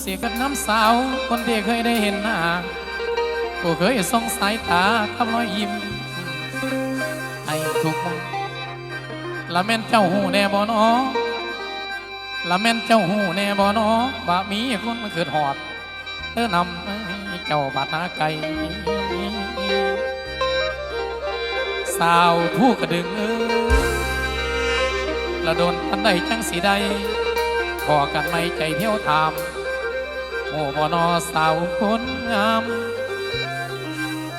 เสียกับน้ำสาว คนที่เคยได้เห็นหน้าผู้เคยส่งสายตาคำรอยยิ้มให้ทุกมุมละแม่นเจ้าหูแน่บ่นอละแม่นเจ้าหูแน่บ่นอบะมีคนมาเกิดหอดเออนำให้เจ้าบาดหาไก่สาวผู้กระดึงเออละโดนทันใดจังสีใดพอกันไม่ใจเที่ยวถาม โอ้บอนอสาวคนงาม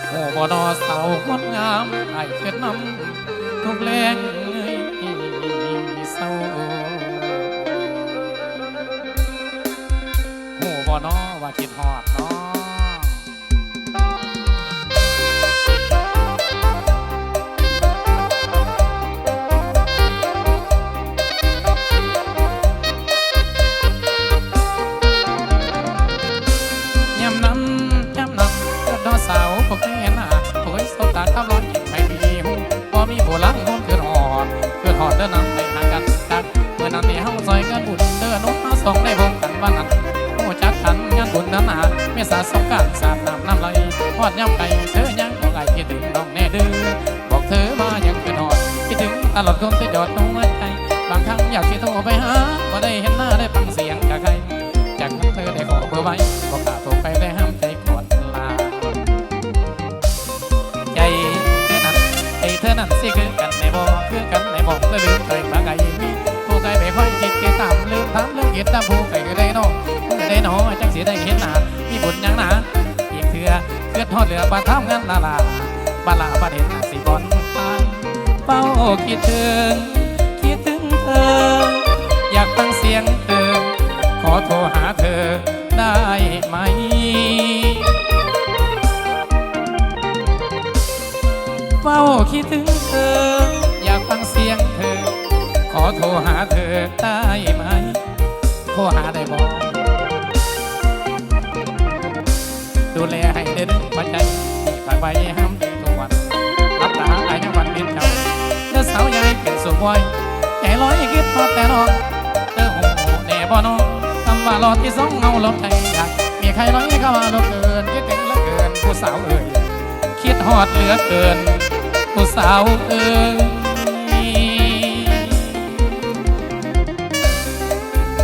โอ้บอนอสาวคนงามไอ้เกิดนำทุกแรงเศร้าโอ้บอนอว่าคิดหอดน้อ ธอนั้นสิคือกันในบ่คือกันในบ่ก็ลืมเคยมาไงมีผู้ไกลไปค่อยคิดคิดตามลืมถามเรื่องคิดตามผู้ไกลก็ได้นอก็ได้นอจังสิได้เห็นหน้ามีบุญยังหนาอีกเถื่อเพื่อทอดเหลือปลาท่ามงานลาลาบาลาบาเด็นหาสิบอนทางเป้าคิดถึงคิดถึงเธอ อยากฟังเสียงเธอขอโทรหาเธอได้ไหม เฝ้าคิดถึงเธอ อยากฟังเสียงเธอ ขอโทรหาเธอได้ไหม โทรหาได้บอกดูแลให้เด่นหัวใจฝากไว้ห้ามดีทุกวัน รับตาไอ้ยังวันเป็นเจ้าเธอสาวใหญ่เป็นสุบอยใจลอยคิดพอแต่น้องเธอหูแน่บ่นองคำว่ารอที่สองเงาลมใจอยากมีใครร้อยเข้ามาลบเกินคิดถึงเหลือเกินผู้สาวเอ่ยคิดฮอดเหลือเกิน ผู้สาวเอ่ย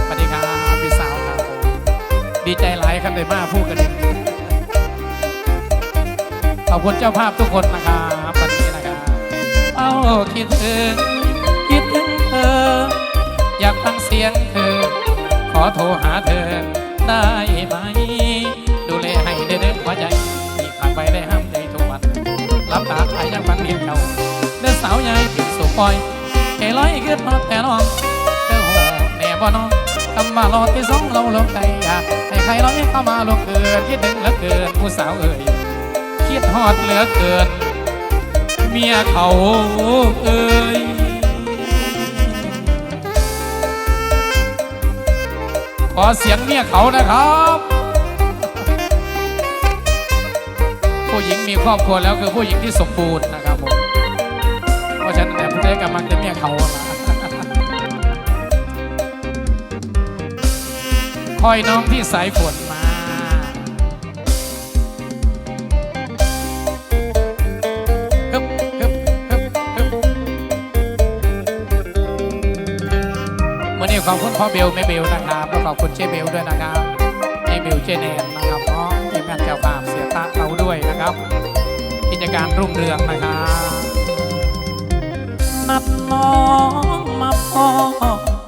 สวัสดีครับ พี่สาวครับดีใจหลายครับได้มาพูดกันขอบคุณเจ้าภาพทุกคนนะครับวันนี้นะครับเอาคิดถึงคิดถึงเธอ อยากฟังเสียงเธอ ขอโทรหาเธอได้ไหม ดูแลให้เด้อหัวใจ ไอ้ยังฟังเห็ก่าเด้อสาวใหญ่เป็นสุปอยเอร้อยขึ้นมาแต่น้องเด้อโหแน่บ่น้องคำว่ารอที่สองเราลงใจอยากให้ใครร้อยเข้ามาลงเกินคิดถึงเหลือเกินผู้สาวเอ่ยคิดฮอดเหลือเกิน เมียเขาเอ่ยขอเสียงเมียเขานะครับ ผู้หญิงมีครอบครัวแล้วคือผู้หญิงที่สมบูรณ์นะะฉะนั้นแต่ผู้ใดกำลังจะเมียเขาคอยน้องที่สายฝนมาฮึบฮึบฮึบฮึบวันนี้ขอบคุณพ่อเบลแม่เบลนะครับแล้วขอบคุณเจ๊เบลด้วยนะครับเจ๊เบลเจแนนนะครับน้องทีมงานเจ้าภาพเสียตาเราด้วยนะครับ กิจการรุ่งเรืองนะครับ นัดน้องมาพอ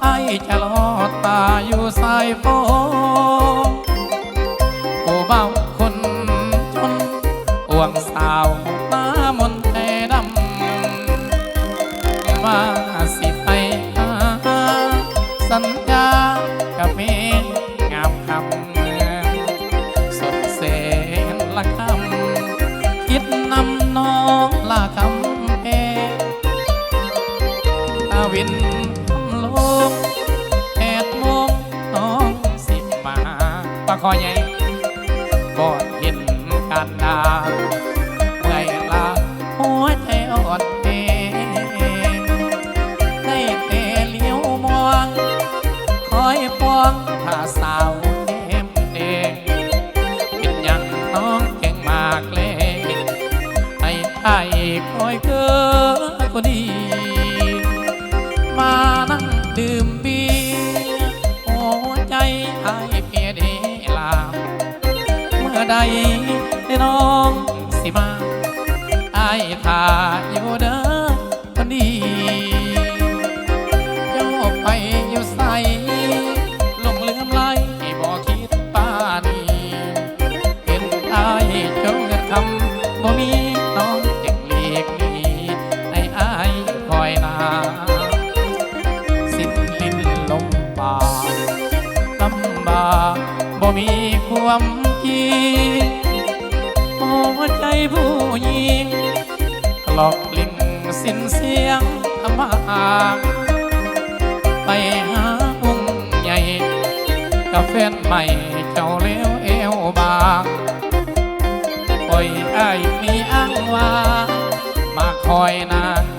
ไอ้จะลอดตาอยู่สายฝนโอ้เบา คอใหญ่ก็เห็นกันดา ใด ความดหัวใจผู้หญิงหลอกลิงสิ้นเสียงทำบาไปหาองค์ใหญ่กับแฟนใหม่เจ้าเลี้ยวเอวบางปล่อยไอ้มีอ้างว่า มาคอยนาน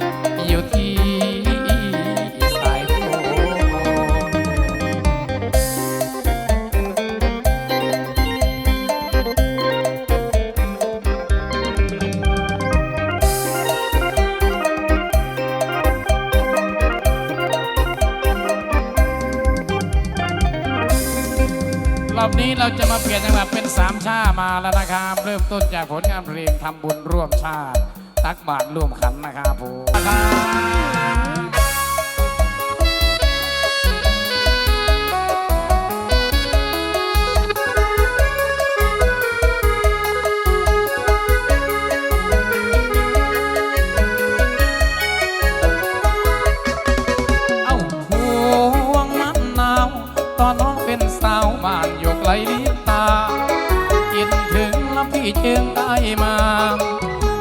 เราจะมาเปลี่ยนจังหวะเป็นสามชามาแล้วนะครับ เริ่มต้นจากผลงานเพลงทำบุญร่วมชาติ ตักบาตรร่วมขันนะครับผม จึงได้มา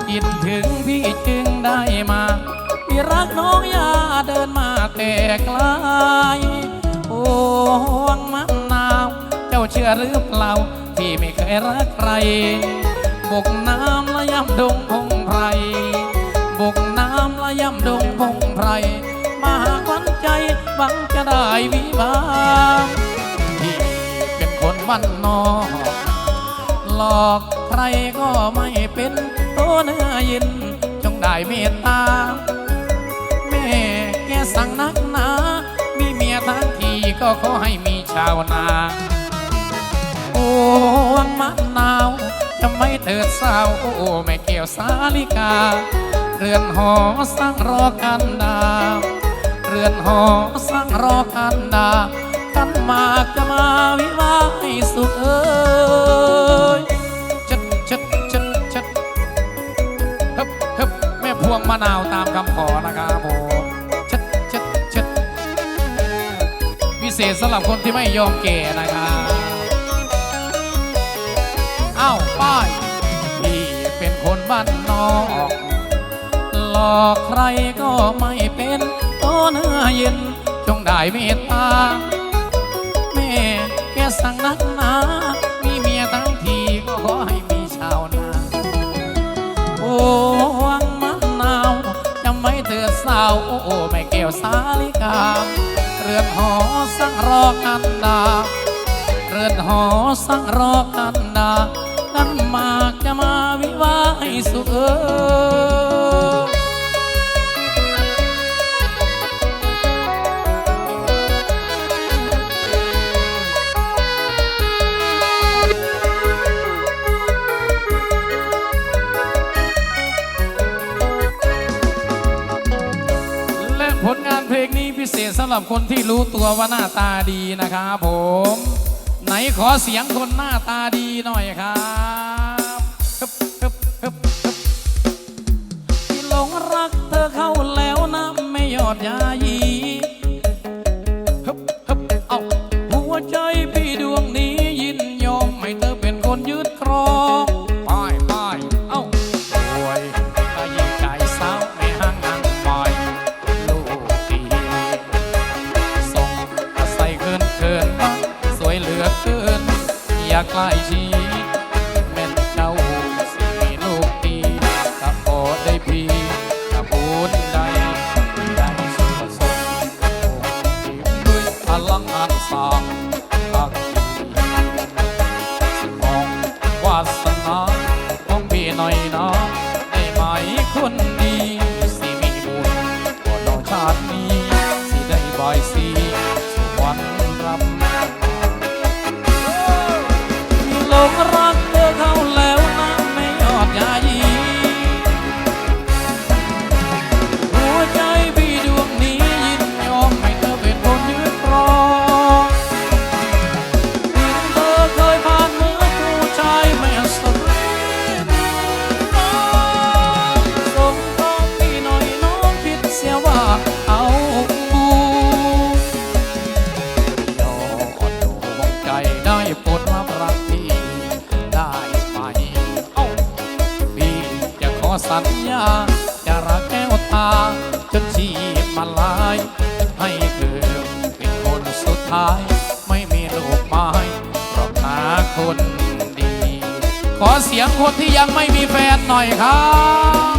คิดถึงพี่จึงได้มาพี่รักน้องอย่าเดินมาแต่ไกลพวงมันนาว เจ้าเชื่อหรือเปล่าพี่ไม่เคยรักใครบกน้ำและย่ำดงพงไพรบกน้ำและย่ำดงพงไพรมาหาขวัญใจหวังจะได้วิบากพี่เป็นคนบ้านนอกหลอก รก็ไม่เป็นตัวเนื้อย็นจงได้เมตตา แม่แกสั่งนักหนา มีเมียทั้งทีก็ขอให้มีชาวนา โอ้วังมะนาวจะไม่เถิดสาว โอ้แม่เกี่ยวสาลิกา เรือนหอสร้างรอกันดา เรือนหอสร้างรอกันดา กันมากจะมาวิวาให้สุขเอ้ย ชัดชัดชัดชัดฮึบฮึบแม่พวงมะนาวตามคำขอนะครับผมชัดชัดชัดพิเศษสำหรับคนที่ไม่ยอมแก่นะครับเอ้าป้ายพี่เป็นคนบ้านนอกหลอกใครก็ไม่เป็นตัวเนื้อเย็นจงได้เมตตาแม่แกสั่งนักหนา จำไว้เถิดสาวโอ้โอแม่แก้วสาลิกา เรือนหอสั่งรอกันดา เรือนหอสั่งรอกันดา กันมากจะมาวิวาให้สุขเออำหรับคนที่รู้ตัวว่าหน้าตาดีนะครับผม ไหนขอเสียงคนหน้าตาดีหน่อยครับที่หลงรักเธอเข้าแล้วนะไม่หยอดยายี ขอเสียงคนที่ยังไม่มีแฟนหน่อยครับ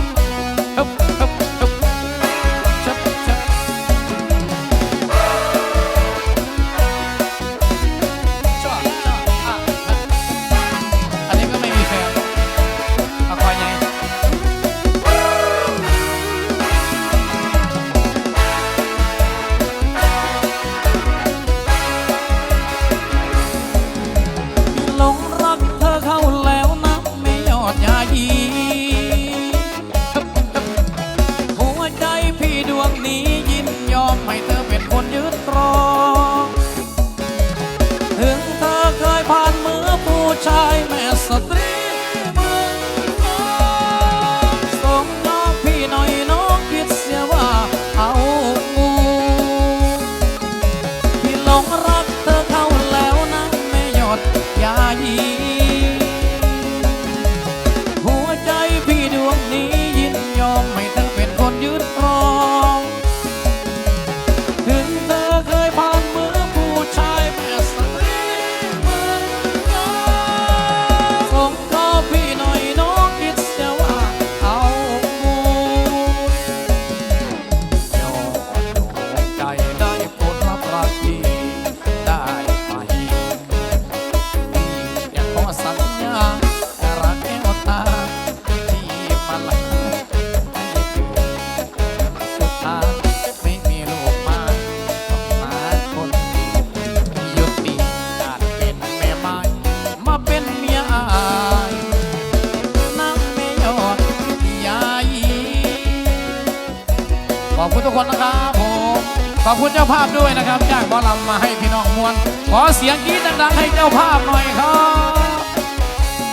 าภาพด้วยนะครับจ้างหอลำมาให้พี่น้องมวลขอเสียงกรี๊ดดังๆให้เจ้าภาพหน่อยครับ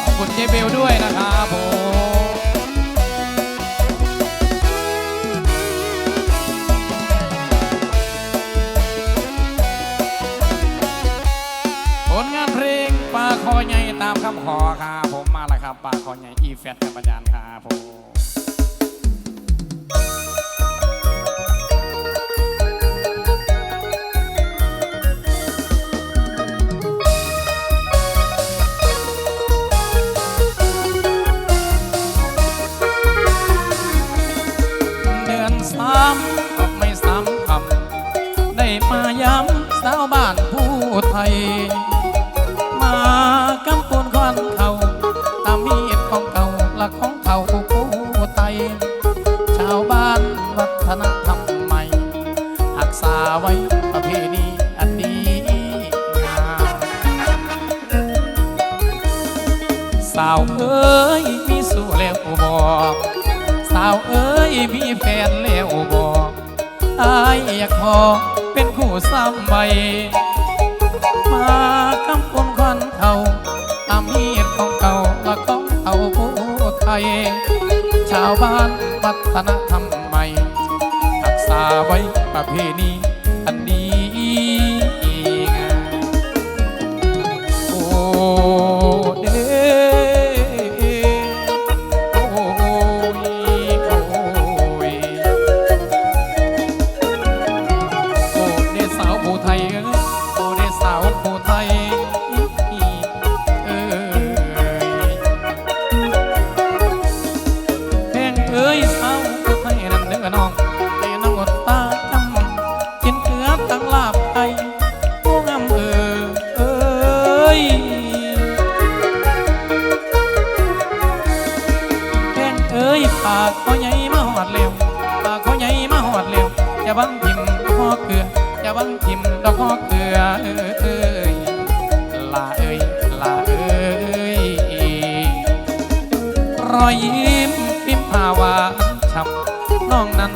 ขอบคุณเจเบลด้วยนะครับผมผลงานเพลงปลาคอใหญ่ตามคำขอครับผมมาแล้วครับปลาคอใหญ่อีแฟตกับบรรยานครับผมำก็ไม่ซ้ำคำได้มาย้ำสาวบ้านผู้ไทยายอยากขอเป็นคู่ซ้ำใบมาคำปนควันเทาอามมีดของเก่าและของเอาผู้ไทย ชาวบ้านวัฒนธรรมใหม่รักษาไว้ประเพณี ลาเอ้ยลาเอ้ยรอยยิ้มพิมพาวาชัำน้องนั้น